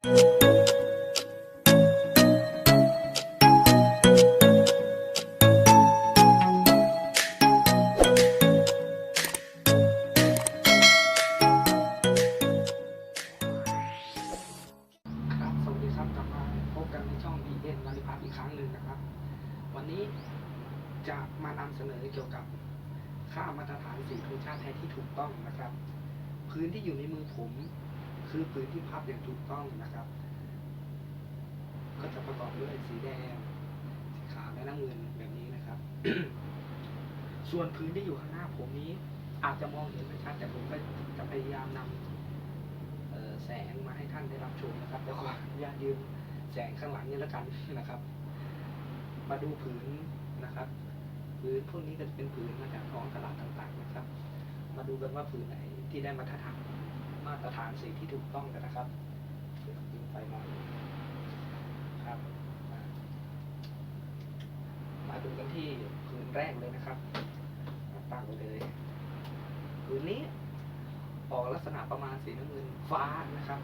ครับสวัสดีครับกลับมาพบกันในช่อง BN วาริพัฒน์อีกครั้งหนึ่งนะครับ วันนี้จะมานำเสนอเกี่ยวกับค่ามาตรฐานสีธงชาติไทยที่ถูกต้องนะครับ พื้นที่อยู่ในมือผม คือพื้นที่พับอย่างถูกต้องนะครับ ก็จะประกอบด้วยสีแดง สีขาวและน้ำเงินแบบนี้นะครับ ส่วนพื้นที่อยู่ข้างหน้าผมนี้ อาจจะมองเห็นไม่ชัดแต่ผมก็จะพยายามนำแสงมาให้ท่านได้รับชมนะครับแล้วก็อนุญาตยืมแสงข้างหลังนี้แล้วกันนะครับ มาดูผืนนะครับผืนพวกนี้ก็จะเป็นผืนมาจากท้องตลาดต่างๆนะครับ มาดูกันว่าผืนไหนที่ได้มาตรฐาน มาตรฐานสีที่ถูกต้องกันนะครับยิงไฟมาครับ มาดูกันที่ผืนแรกเลยนะครับตั้งไว้เลยผืนนี้ออกลักษณะประมาณสีน้ำเงินฟ้านะครับ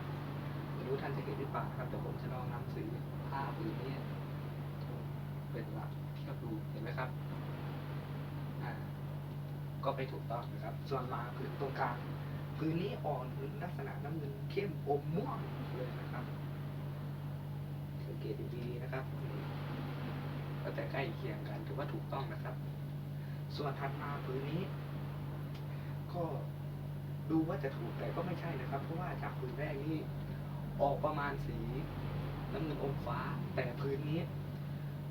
ไม่รู้ท่านจะเห็นหรือเปล่าครับแต่ผมจะลองนำสีผ้าผืนนี้เป็นหลักเทียบดูเห็นไหมครับก็ไปถูกต้องนะครับ ส่วนมาผืนตรงกลาง ผืนนี้อ่อนผืนลักษณะน้ำเงินเข้มอมม่วงเลยนะครับ สังเกตดีๆนะครับ ก็แต่ใกล้เคียงกันถือว่าถูกต้องนะครับ ส่วนถัดมาผืนนี้ ก็ดูว่าจะถูกแต่ก็ไม่ใช่นะครับ เพราะว่าจากพื้นแรกนี่ออกประมาณสีน้ำเงินอมฟ้า แต่พื้นนี้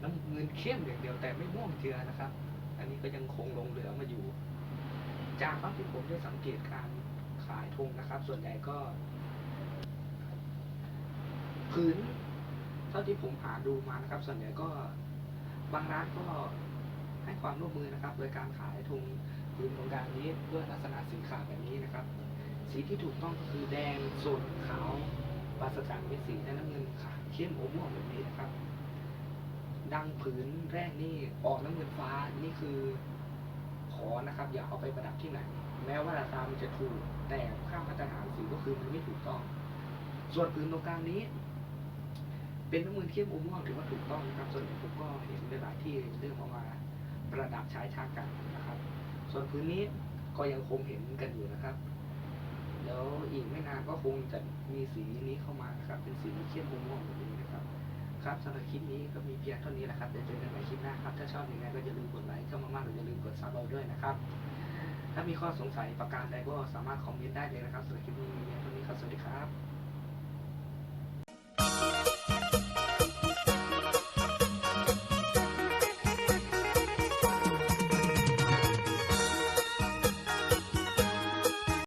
น้ำเงินเข้มอย่างเดียวแต่ไม่ม่วงเจือนะครับ อันนี้ก็ยังคงลงเหลือมาอยู่ จากบ้างที่ผมได้สังเกตการ ขายธงนะครับ ส่วนใหญ่ก็พื้นเท่าที่ผมหาดูมานะครับ ส่วนใหญ่ก็บางร้านก็ให้ความร่วมมือนะครับ โดยการขายธงพื้นตรงกางนี้ด้วยลักษณะสีขาวแบบนี้นะครับ สีที่ถูกต้องก็คือแดงสดขาวปราศจากเม็ดสีและน้ำเงินขาวเข้มอมม่วงแบบนี้นะครับ ดังผืนแรกนี่ออกน้ำเงินฟ้านี่คือ ขอนะครับอย่าเอาไปประดับที่ไหน แม้ว่าราคามันจะถูกแต่ค่ามาตรฐานสีก็คือมันไม่ถูกต้อง ส่วนผืนตรงกลางนี้ เป็นน้ำเงินเข้มอมม่วงถือว่าถูกต้องนะครับ ส่วนผมก็เห็นหลายที่เริ่มเอามาประดับใช้ชากันนะครับ ส่วนพื้นนี้ก็ยังคงเห็นกันอยู่นะครับแล้วอีกไม่นานก็คงจะมีสีนี้เข้ามานะครับ เป็นสีเข้มม่วงแบบนี้นะครับ ครับสำหรับคลิปนี้ก็มีเพียงเท่านี้แหละครับเดี๋ยวเจอกันใหม่คลิปหน้าครับ ถ้าชอบยังไงก็อย่าลืมกดไลค์เข้ามามากหรืออย่าลืมกดซับเราด้วยนะครับ ถ้ามีข้อสงสัยประการใดก็สามารถคอมเมนต์ได้เลยนะครับสำหรับคลิปนี้มีเพียงเท่านี้ครับสวัสดีครับ